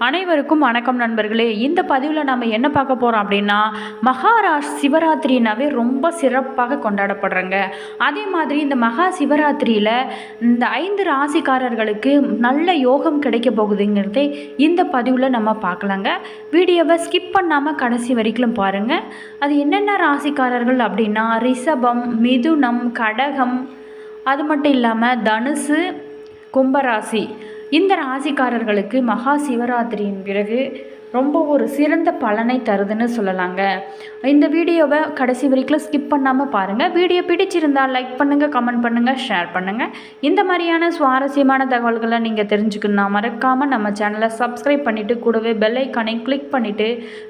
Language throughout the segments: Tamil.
அனைவருக்கும் வணக்கம் நண்பர்களே. இந்த பதிவில் நம்ம என்ன பார்க்க போகிறோம் அப்படின்னா மகாராஷ் சிவராத்திரினாவே ரொம்ப சிறப்பாக கொண்டாடப்படுறாங்க. அதே மாதிரி இந்த மகா சிவராத்திரியில் இந்த ஐந்து ராசிக்காரர்களுக்கு நல்ல யோகம் கிடைக்க போகுதுங்கிறதே இந்த பதிவில் நம்ம பார்க்கலாங்க. வீடியோவை ஸ்கிப் பண்ணாமல் கடைசி வரைக்கும் பாருங்கள் அது என்னென்ன ராசிக்காரர்கள் அப்படின்னா ரிஷபம் மிதுனம் கடகம் அது மட்டும் இல்லாமல் தனுசு கும்பராசி. இந்த ராசிக்காரர்களுக்கு மகா சிவராத்திரியின் பிறகு ரொம்ப ஒரு சிறந்த பலனை தருதுன்னு சொல்லலாங்க. இந்த வீடியோவை கடைசி வரைக்கும் ஸ்கிப் பண்ணாமல் பாருங்கள் வீடியோ பிடிச்சிருந்தால் லைக் பண்ணுங்கள் கமெண்ட் பண்ணுங்கள் ஷேர் பண்ணுங்கள் இந்த மாதிரியான சுவாரஸ்யமான தகவல்களை நீங்கள் தெரிஞ்சுக்கணும்னா மறக்காமல் நம்ம சேனலை சப்ஸ்கிரைப் பண்ணிவிட்டு கூடவே பெல் ஐக்கானை கிளிக் பண்ணிவிட்டு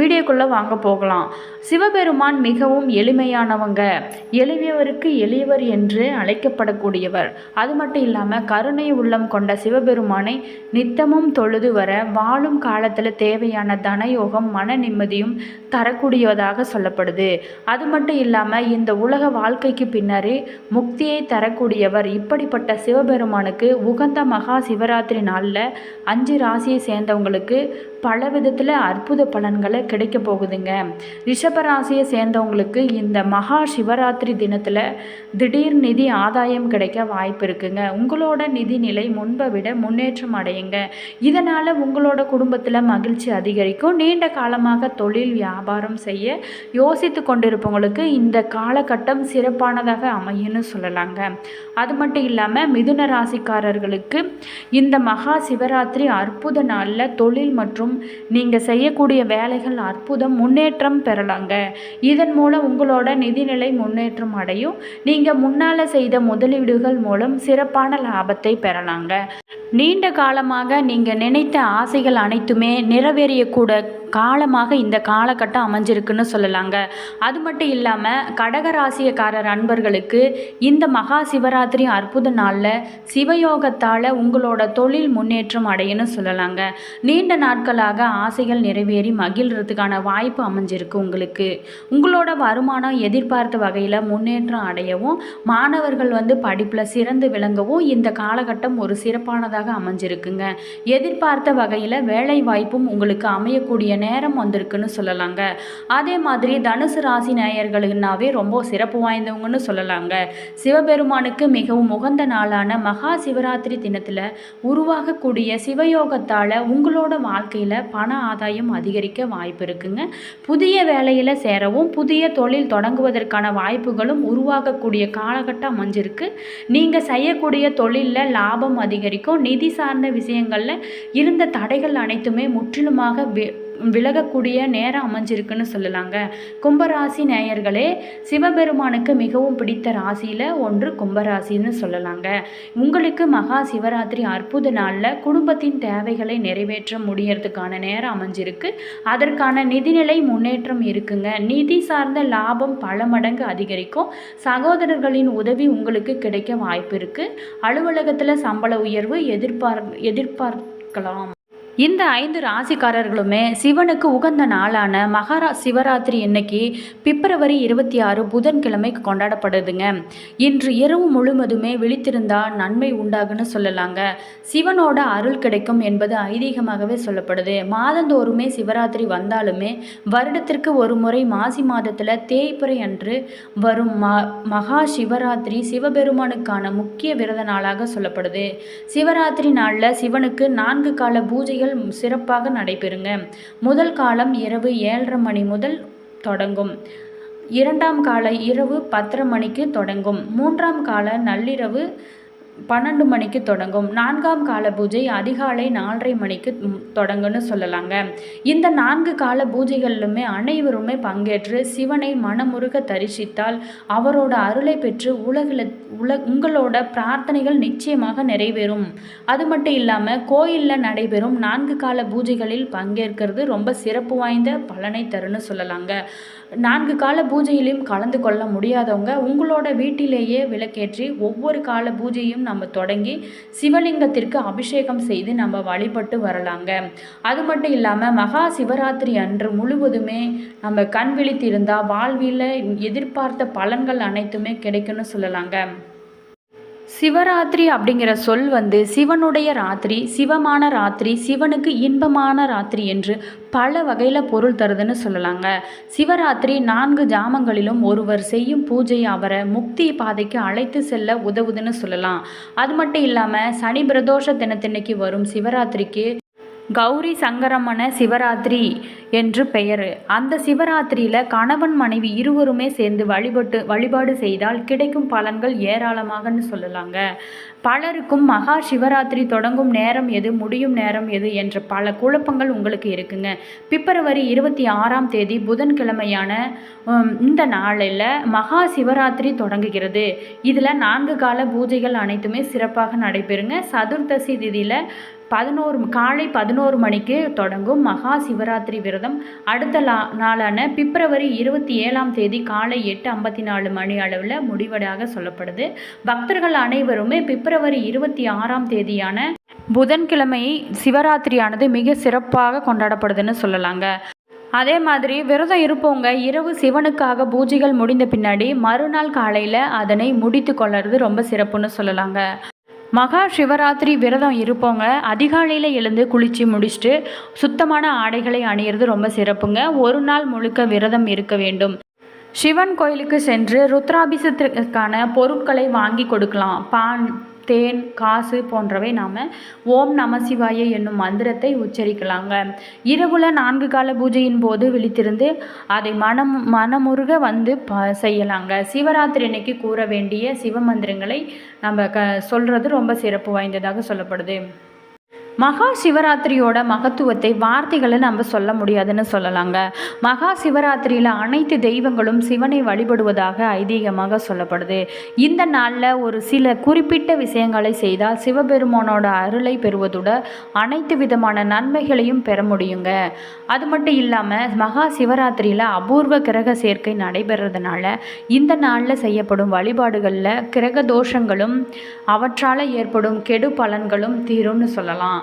வீடியோக்குள்ளே வாங்க போகலாம். சிவபெருமான் மிகவும் எளிமையானவங்க. எளியவருக்கு எளியவர் என்று அழைக்கப்படக்கூடியவர். அது மட்டும் இல்லாமல் கருணை உள்ளம் கொண்ட சிவபெருமானை நித்தமும் தொழுது வர வாழும் காலத்தில் தேவையான தனயோகம் மன நிம்மதியும் தரக்கூடியதாக சொல்லப்படுது. அது மட்டும் இல்லாமல் இந்த உலக வாழ்க்கைக்கு பின்னரே முக்தியை தரக்கூடியவர் இப்படிப்பட்ட சிவபெருமானுக்கு உகந்த மகா சிவராத்திரி நாளில் அஞ்சு ராசியை சேர்ந்தவங்களுக்கு பல விதத்தில் அற்புத பலன்களை கிடைக்க போகுதுங்க. ரிஷபராசியை சேர்ந்தவங்களுக்கு இந்த மகா சிவராத்திரி தினத்தில் திடீர் நிதி ஆதாயம் கிடைக்க வாய்ப்பு இருக்குங்க. உங்களோட நிதி நிலை முன்பை விட முன்னேற்றம் அடையுங்க. இதனால் உங்களோட குடும்பத்தில் மகிழ்ச்சி அதிகரிக்கும். நீண்ட காலமாக தொழில் வியாபாரம் செய்ய யோசித்து கொண்டிருப்பவங்களுக்கு இந்த காலகட்டம் சிறப்பானதாக அமையும்னு சொல்லலாங்க. அது மட்டும் இல்லாமல் மிதுன ராசிக்காரர்களுக்கு இந்த மகா சிவராத்திரி அற்புத நாளில் தொழில் மற்றும் நீங்கள் செய்யக்கூடிய வேலைகள் அற்புதம் முன்னேற்றம் பெறலாங்க. இதன் மூலம் உங்களோட நிதிநிலை முன்னேற்றம் அடையும். நீங்கள் முன்னால் செய்த முதலீடுகள் மூலம் சிறப்பான லாபத்தை பெறலாங்க. நீண்ட காலமாக நீங்கள் நினைத்த ஆசைகள் அனைத்துமே நிறைவேறியக்கூட காலமாக இந்த காலகட்டம் அமைஞ்சிருக்குன்னு சொல்லலாங்க. அது மட்டும் இல்லாமல் கடகராசியக்காரர் அன்பர்களுக்கு இந்த மகா சிவராத்திரி அற்புத நாளில் சிவயோகத்தால் உங்களோட தொழில் முன்னேற்றம் அடையணும் சொல்லலாங்க. நீண்ட நாட்களாக ஆசைகள் நிறைவேறி மகிழ்கிறதுக்கான வாய்ப்பு அமைஞ்சிருக்கு உங்களுக்கு. உங்களோட வருமானம் எதிர்பார்த்த வகையில் முன்னேற்றம் அடையவும் மாணவர்கள் வந்து படிப்பில் சிறந்து விளங்கவும் இந்த காலகட்டம் ஒரு சிறப்பானதாக அமைஞ்சிருக்குங்க. எதிர்பார்த்த வகையில் வேலை வாய்ப்பும் உங்களுக்கு அமையக்கூடிய நேரம் வந்திருக்குன்னு சொல்லலாங்க. அதே மாதிரி தனுசு ராசி நேயர்களுக்குனாவே ரொம்ப சிறப்பு வாய்ந்தவங்கன்னு சொல்லலாங்க. சிவபெருமானுக்கு மிகவும் உகந்த நாளான மகா சிவராத்திரி தினத்தில் உருவாகக்கூடிய சிவயோகத்தால் உங்களோட வாழ்க்கையில் பண ஆதாயம் அதிகரிக்க வாய்ப்பு இருக்குங்க. புதிய வேலையில் சேரவும் புதிய தொழில் தொடங்குவதற்கான வாய்ப்புகளும் உருவாகக்கூடிய காலகட்டம் அமைஞ்சிருக்கு. நீங்கள் செய்யக்கூடிய தொழிலில் லாபம் அதிகரிக்கும். நிதி சார்ந்த விஷயங்களில் இருந்த தடைகள் அனைத்துமே முற்றிலுமாக விலகக்கூடிய நேரம் அமைஞ்சிருக்குன்னு சொல்லலாங்க. கும்பராசி நேயர்களே சிவபெருமானுக்கு மிகவும் பிடித்த ராசியில் ஒன்று கும்பராசின்னு சொல்லலாங்க. உங்களுக்கு மகா சிவராத்திரி அற்புத நாளில் குடும்பத்தின் தேவைகளை நிறைவேற்ற முடியறதுக்கான நேரம் அமைஞ்சிருக்கு. அதற்கான நிதிநிலை முன்னேற்றம் இருக்குங்க. நிதி சார்ந்த லாபம் பல மடங்கு அதிகரிக்கும். சகோதரர்களின் உதவி உங்களுக்கு கிடைக்க வாய்ப்பு இருக்குது அலுவலகத்தில் சம்பள உயர்வு எதிர்பார் எதிர்பார்க்கலாம். இந்த ஐந்து ராசிக்காரர்களுமே சிவனுக்கு உகந்த நாளான மகாரா சிவராத்திரி இன்னைக்கு பிப்ரவரி இருபத்தி ஆறு புதன்கிழமை கொண்டாடப்படுதுங்க. இன்று இரவு முழுவதுமே விழித்திருந்தால் நன்மை உண்டாகுன்னு சொல்லலாங்க. சிவனோட அருள் கிடைக்கும் என்பது ஐதீகமாகவே சொல்லப்படுது. மாதந்தோறுமே சிவராத்திரி வந்தாலுமே வருடத்திற்கு ஒரு முறை மாசி மாதத்தில் தேய்பிறை அன்று வரும் ம மகா சிவராத்திரி சிவபெருமானுக்கான முக்கிய விரத நாளாக சொல்லப்படுது. சிவராத்திரி நாளில் சிவனுக்கு நான்கு கால பூஜைகள் பூஜைகள் சிறப்பாக நடைபெறுங்க. முதல் காலம் இரவு ஏழரை மணி முதல் தொடங்கும். இரண்டாம் கால இரவு பத்தரை மணிக்கு தொடங்கும். மூன்றாம் கால நள்ளிரவு பன்னெண்டு மணிக்கு தொடங்கும். நான்காம் கால பூஜை அதிகாலை நாலரை மணிக்கு தொடங்குன்னு சொல்லலாங்க. இந்த நான்கு கால பூஜைகளிலுமே அனைவருமே பங்கேற்று சிவனை மனமுருக தரிசித்தால் அவரோட அருளை பெற்று உலகில் உல உங்களோட பிரார்த்தனைகள் நிச்சயமாக நிறைவேறும். அது மட்டும் இல்லாமல் கோயிலில் நடைபெறும் நான்கு கால பூஜைகளில் பங்கேற்கிறது ரொம்ப சிறப்பு வாய்ந்த பலனை தருன்னு சொல்லலாங்க. நான்கு கால பூஜையிலையும் கலந்து கொள்ள முடியாதவங்க உங்களோட வீட்டிலேயே விளக்கேற்றி ஒவ்வொரு கால பூஜையும் நம்ம தொடங்கி சிவலிங்கத்திற்கு அபிஷேகம் செய்து நம்ம வழிபட்டு வரலாங்க. அது மட்டும் இல்லாமல் மகா சிவராத்திரி அன்று முழுவதுமே நம்ம கண் விழித்திருந்தால் வாழ்வியில் எதிர்பார்த்த பலன்கள் அனைத்துமே கிடைக்கும்னு சொல்லலாங்க. சிவராத்திரி அப்படிங்கிற சொல் வந்து சிவனுடைய ராத்திரி சிவமான ராத்திரி சிவனுக்கு இன்பமான ராத்திரி என்று பல வகையில் பொருள் தருதுன்னு சொல்லலாங்க. சிவராத்திரி நான்கு ஜாமங்களிலும் ஒருவர் செய்யும் பூஜை அவரை முக்தி பாதைக்கு அழைத்து செல்ல உதவுதுன்னு சொல்லலாம். அது மட்டும் இல்லாமல் சனி பிரதோஷ தினத்தன்னைக்கு வரும் சிவராத்திரிக்கு கௌரி சங்கரமண சிவராத்திரி என்று பெயர். அந்த சிவராத்திரியில் கணவன் மனைவி இருவருமே சேர்ந்து வழிபட்டு வழிபாடு செய்தால் கிடைக்கும் பலன்கள் ஏராளமாகன்னு சொல்லலாங்க. பலருக்கும் மகா சிவராத்திரி தொடங்கும் நேரம் எது முடியும் நேரம் எது என்ற பல குழப்பங்கள் உங்களுக்கு இருக்குங்க. பிப்ரவரி இருபத்தி ஆறாம் தேதி புதன்கிழமையான இந்த நாளில் மகா சிவராத்திரி தொடங்குகிறது. இதில் நான்கு கால பூஜைகள் அனைத்துமே சிறப்பாக நடைபெறுங்க. சதுர்த்தசி திதியில் பதினோரு காலை பதினோரு மணிக்கு தொடங்கும் மகா சிவராத்திரி விரதம். அடுத்த நாளான பிப்ரவரி இருபத்தி ஏழாம் தேதி காலை எட்டு ஐம்பத்தி நாலு மணி அளவில் முடிவதாக சொல்லப்படுது. பக்தர்கள் அனைவருமே பிப்ரவரி இருபத்தி ஆறாம் தேதியான புதன்கிழமை சிவராத்திரியானது மிக சிறப்பாக கொண்டாடப்படுதுன்னு சொல்லலாங்க. அதே மாதிரி விரதம் இருப்பவங்க இரவு சிவனுக்காக பூஜைகள் முடிந்த பின்னாடி மறுநாள் காலையில் அதனை முடித்து கொள்ளறது ரொம்ப சிறப்புன்னு சொல்லலாங்க. மகா சிவராத்திரி விரதம் இருப்பவங்க அதிகாலையில் எழுந்து குளித்து முடிச்சுட்டு சுத்தமான ஆடைகளை அணியிறது ரொம்ப சிறப்புங்க. ஒரு நாள் முழுக்க விரதம் இருக்க வேண்டும். சிவன் கோயிலுக்கு சென்று ருத்ராபிஷத்திற்கான பொருட்களை வாங்கி கொடுக்கலாம். பான் தேன் காசு போன்றவை நாம் ஓம் நம சிவாய என்னும் மந்திரத்தை உச்சரிக்கலாங்க. இரவுல நான்கு கால பூஜையின் போது விழித்திருந்து அதை மனம் மனமுருக வந்து ப செய்யலாங்க. சிவராத்திரி அன்னைக்கு கூற வேண்டிய சிவ மந்திரங்களை நம்ம க சொல்கிறது ரொம்ப சிறப்பு வாய்ந்ததாக சொல்லப்படுது. மகா சிவராத்திரியோட மகத்துவத்தை வார்த்தைகளை நம்ம சொல்ல முடியாதுன்னு சொல்லலாங்க. மகா சிவராத்திரியில் அனைத்து தெய்வங்களும் சிவனை வழிபடுவதாக ஐதீகமாக சொல்லப்படுது. இந்த நாளில் ஒரு சில குறிப்பிட்ட விஷயங்களை செய்தால் சிவபெருமானோட அருளை பெறுவதோட அனைத்து விதமான நன்மைகளையும் பெற முடியுங்க. அது மட்டும் இல்லாமல் மகா சிவராத்திரியில் அபூர்வ கிரக சேர்க்கை நடைபெறதுனால இந்த நாளில் செய்யப்படும் வழிபாடுகளில் கிரக தோஷங்களும் அவற்றால் ஏற்படும் கெடு பலன்களும் தீரும்னு சொல்லலாம்.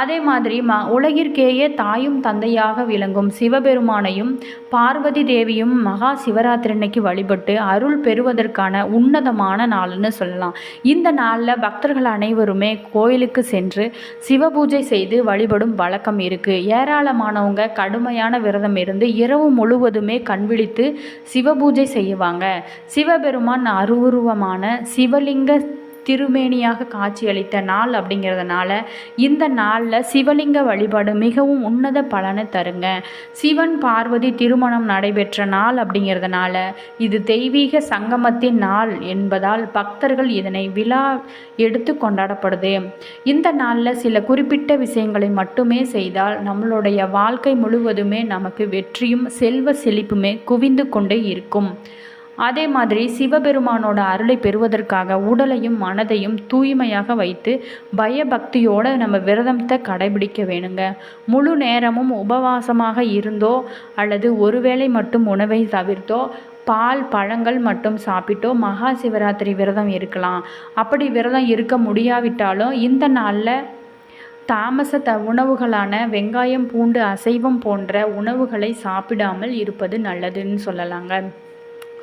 அதே மாதிரி ம உலகிற்கேயே தாயும் தந்தையாக விளங்கும் சிவபெருமானையும் பார்வதி தேவியும் மகா சிவராத்திரி அன்னைக்கு வழிபட்டு அருள் பெறுவதற்கான உன்னதமான நாள்னு சொல்லலாம். இந்த நாளில் பக்தர்கள் அனைவருமே கோயிலுக்கு சென்று சிவபூஜை செய்து வழிபடும் வழக்கம் இருக்குது ஏராளமானவங்க கடுமையான விரதம் இருந்து இரவு முழுவதுமே கண்விழித்து சிவபூஜை செய்வாங்க. சிவபெருமான் அருவுருவமான சிவலிங்க திருமேனியாக காட்சியளித்த நாள் அப்படிங்கிறதுனால இந்த நாளில் சிவலிங்க வழிபாடு மிகவும் உன்னத பலனை தருங்க. சிவன் பார்வதி திருமணம் நடைபெற்ற நாள் அப்படிங்கிறதுனால இது தெய்வீக சங்கமத்தின் நாள் என்பதால் பக்தர்கள் இதனை விழா எடுத்து கொண்டாடப்படுது. இந்த நாளில் சில குறிப்பிட்ட விஷயங்களை மட்டுமே செய்தால் நம்மளுடைய வாழ்க்கை முழுவதுமே நமக்கு வெற்றியும் செல்வ செழிப்புமே குவிந்து கொண்டே இருக்கும். அதே மாதிரி சிவபெருமானோட அருளை பெறுவதற்காக உடலையும் மனதையும் தூய்மையாக வைத்து பயபக்தியோடு நம்ம விரதத்தை கடைபிடிக்க வேணுங்க. முழு நேரமும் உபவாசமாக இருந்தோ அல்லது ஒருவேளை மட்டும் உணவை தவிர்த்தோ பால் பழங்கள் மட்டும் சாப்பிட்டோ மகா சிவராத்திரி விரதம் இருக்கலாம். அப்படி விரதம் இருக்க முடியாவிட்டாலும் இந்த நாளில் தாமச த உணவுகளான வெங்காயம் பூண்டு அசைவம் போன்ற உணவுகளை சாப்பிடாமல் இருப்பது நல்லதுன்னு சொல்லலாங்க.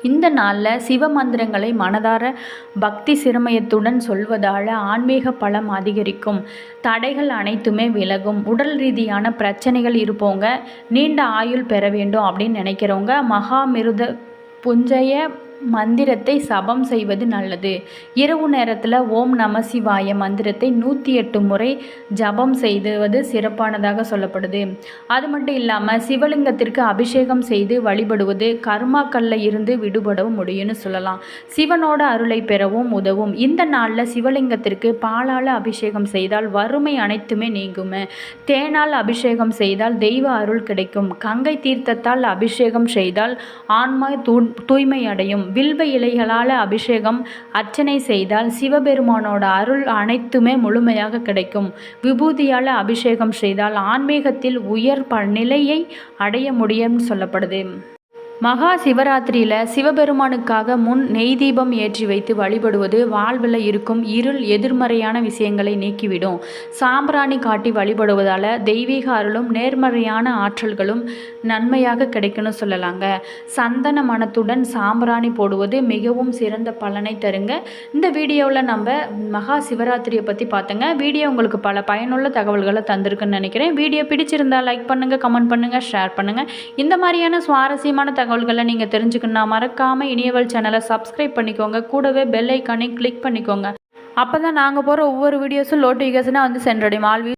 இந்த நாளில் சிவ மந்திரங்களை மனதார பக்தி சிரமயத்துடன் சொல்வதால் ஆன்மீக பலம் அதிகரிக்கும். தடைகள் அனைத்துமே விலகும். உடல் ரீதியான பிரச்சனைகள் இருப்பவங்க நீண்ட ஆயுள் பெற வேண்டும் அப்படின்னு நினைக்கிறவங்க மகாமிருத புஞ்சய மந்திரத்தை சபம் செய்வது நல்லது. இரவு நேரத்தில் ஓம் நம சிவாய மந்திரத்தை நூற்றி எட்டு முறை ஜபம் செய்வது சிறப்பானதாக சொல்லப்படுது. அது மட்டும் இல்லாமல் சிவலிங்கத்திற்கு அபிஷேகம் செய்து வழிபடுவது கர்மாக்கல்ல இருந்து விடுபடவும் முடியும்னு சொல்லலாம். சிவனோட அருளை பெறவும் உதவும். இந்த நாளில் சிவலிங்கத்திற்கு பாலால் அபிஷேகம் செய்தால் வறுமை அனைத்துமே நீங்குமே. தேனால் அபிஷேகம் செய்தால் தெய்வ அருள் கிடைக்கும். கங்கை தீர்த்தத்தால் அபிஷேகம் செய்தால் ஆன்மா தூய்மை அடையும் வில்வ இலைகளால் அபிஷேகம் அர்ச்சனை செய்தால் சிவபெருமானோட அருள் அனைத்துமே முழுமையாக கிடைக்கும். விபூதியால் அபிஷேகம் செய்தால் ஆன்மீகத்தில் உயர் ப நிலையை அடைய முடியும்னு சொல்லப்படுது. மகா சிவராத்திரியில் சிவபெருமானுக்காக முன் நெய் தீபம் ஏற்றி வைத்து வழிபடுவது வாழ்வில் இருக்கும் இருள் எதிர்மறையான விஷயங்களை நீக்கிவிடும். சாம்பிராணி காட்டி வழிபடுவதால் தெய்வீக அருளும் நேர்மறையான ஆற்றல்களும் நன்மையாக கிடைக்கும்னு சொல்லலாங்க. சந்தன மனத்துடன் சாம்பிராணி போடுவது மிகவும் சிறந்த பலனை தருங்க. இந்த வீடியோவில் நம்ம மகா சிவராத்திரியை பற்றி பார்த்தங்க. வீடியோ உங்களுக்கு பல பயனுள்ள தகவல்களை தந்திருக்குன்னு நினைக்கிறேன். வீடியோ பிடிச்சிருந்தா லைக் பண்ணுங்கள் கமெண்ட் பண்ணுங்கள் ஷேர் பண்ணுங்கள் இந்த மாதிரியான சுவாரஸ்யமான தகவல்களை நீங்கள் தெரிஞ்சுக்கணுன்னா மறக்காமல் இனியவள் சேனலை சப்ஸ்கிரைப் பண்ணிக்கோங்க. கூடவே பெல் ஐக்கானையும் கிளிக் பண்ணிக்கோங்க. அப்போ தான் நாங்கள் போகிற ஒவ்வொரு வீடியோஸும் நோட்டிஃபிகேஷனாக வந்து சென்றடையும் ஆல்வி